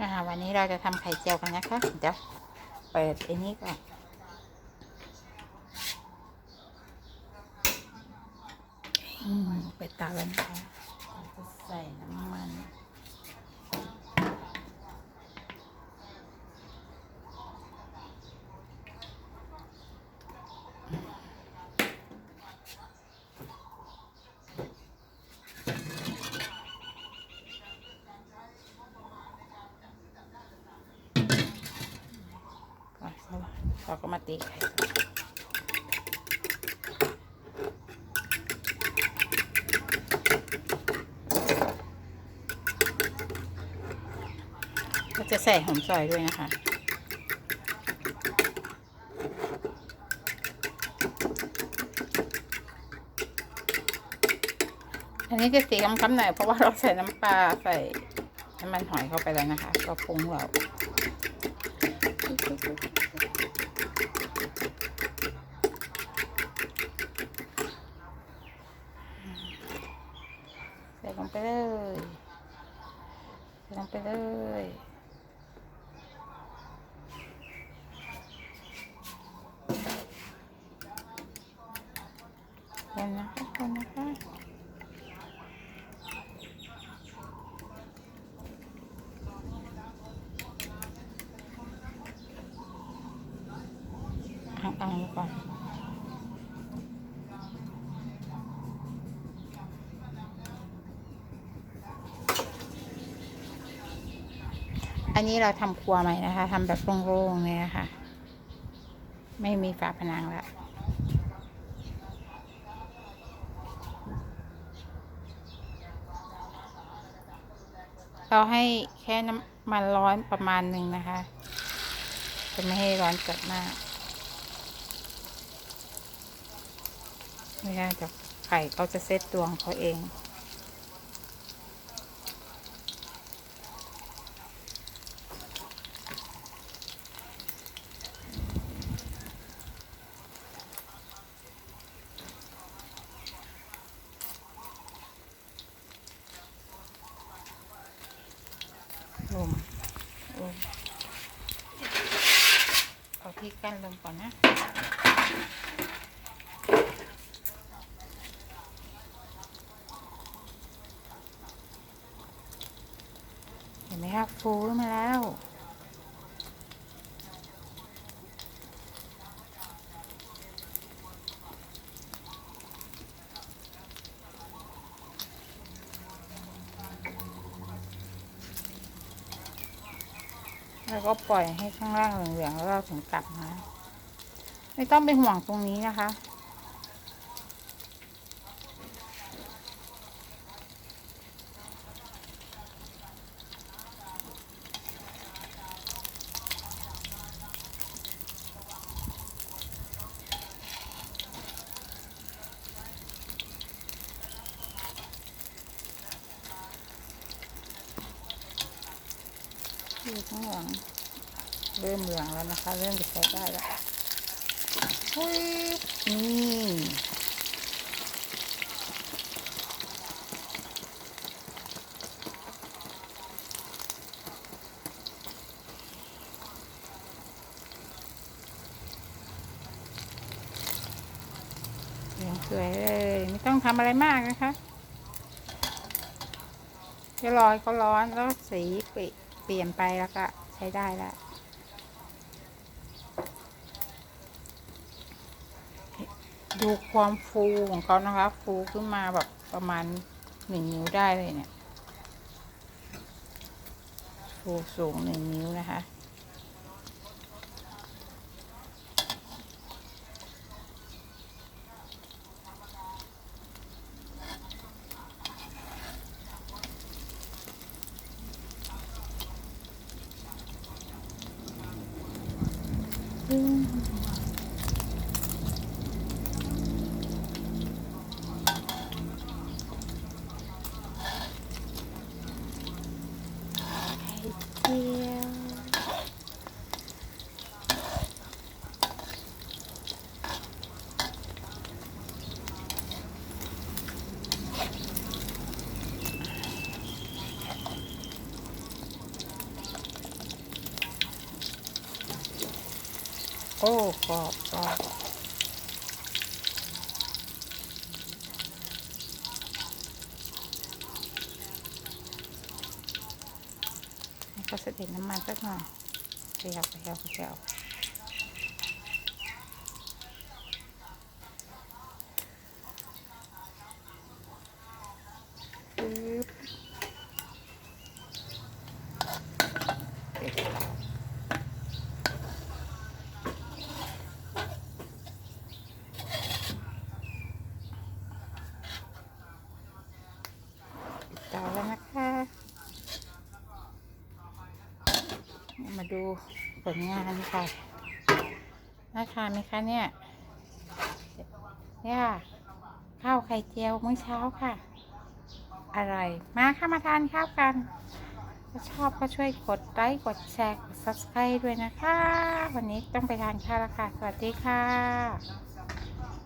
นะคะวันนี้เราจะทำไข่เจียวกันนะคะ เดี๋ยวเปิดไอ้นี้ก่อนเปิดตาแล้วนะคะใส่น้ำมัน ก่อน เราก็มาตีไข่ก็จะใส่หอมซอยด้วยนะคะอันนี้จะสีคำๆหน่อยเพราะว่าเราใส่น้ำปลาใส่น้ำมันหอยเข้าไปแล้วนะคะ ก็ปรุงเรา ส่ลงไปเลยใส่ลงไปเลยคนนะคะคนนะคะอ่างๆไว้ก่อน อันนี้เราทำครัวใหม่นะคะทำแบบโล่งๆเลยนะคะ ไม่มีฝาผนังละเราให้แค่น้ำมันร้อนประมาณหนึ่งนะคะ จะไม่ให้ร้อนจัดมากไม่งั้นเดี๋ยวไข่เขาจะเซตตัวของเขาเอง ลมลมเอาที่กั้นลมก่อนนะเห็นไหมคะฟูขึ้นมาแล้ว แล้วก็ปล่อยให้ข้างล่างเหลืองๆแล้วเราถึงกลับมา ไม่ต้องเป็นห่วงตรงนี้นะคะ อยู่ข้างหลังเริ่มเหลืองแล้วนะคะ เริ่มจะใช้ได้แล้วอุ๊ยนี่เหลืองสวยเลยไม่ต้องทำอะไรมากนะคะแค่รอยเขาร้อนแล้วสีเปลี่ย เปลี่ยนไปแล้วก็ใช้ได้แล้วดูความฟูของเขานะคะ ฟูขึ้นมาแบบประมาณหนึ่งนิ้วได้เลยเนี่ย ฟูสูงหนึ่งนิ้วนะคะ โอ้กรอบกรอบให้ก็เสด็จน้ำมันสักหน่อยเขยับเขยับเขยับปึ๊บปิดเตา เตาแล้วนะคะ มาดูผลงานค่ะน่าทานไหมคะเนี่ยเนี่ยค่ะข้าวไข่เจียวมื้อเช้าค่ะ อร่อย มาค่ะมาทานข้าวกัน ถ้าชอบก็ช่วยกดไลค์กดแชร์กดซับสไคร b e ด้วยนะคะ วันนี้ต้องไปทานข้าวแล้วค่ะ สวัสดีค่ะ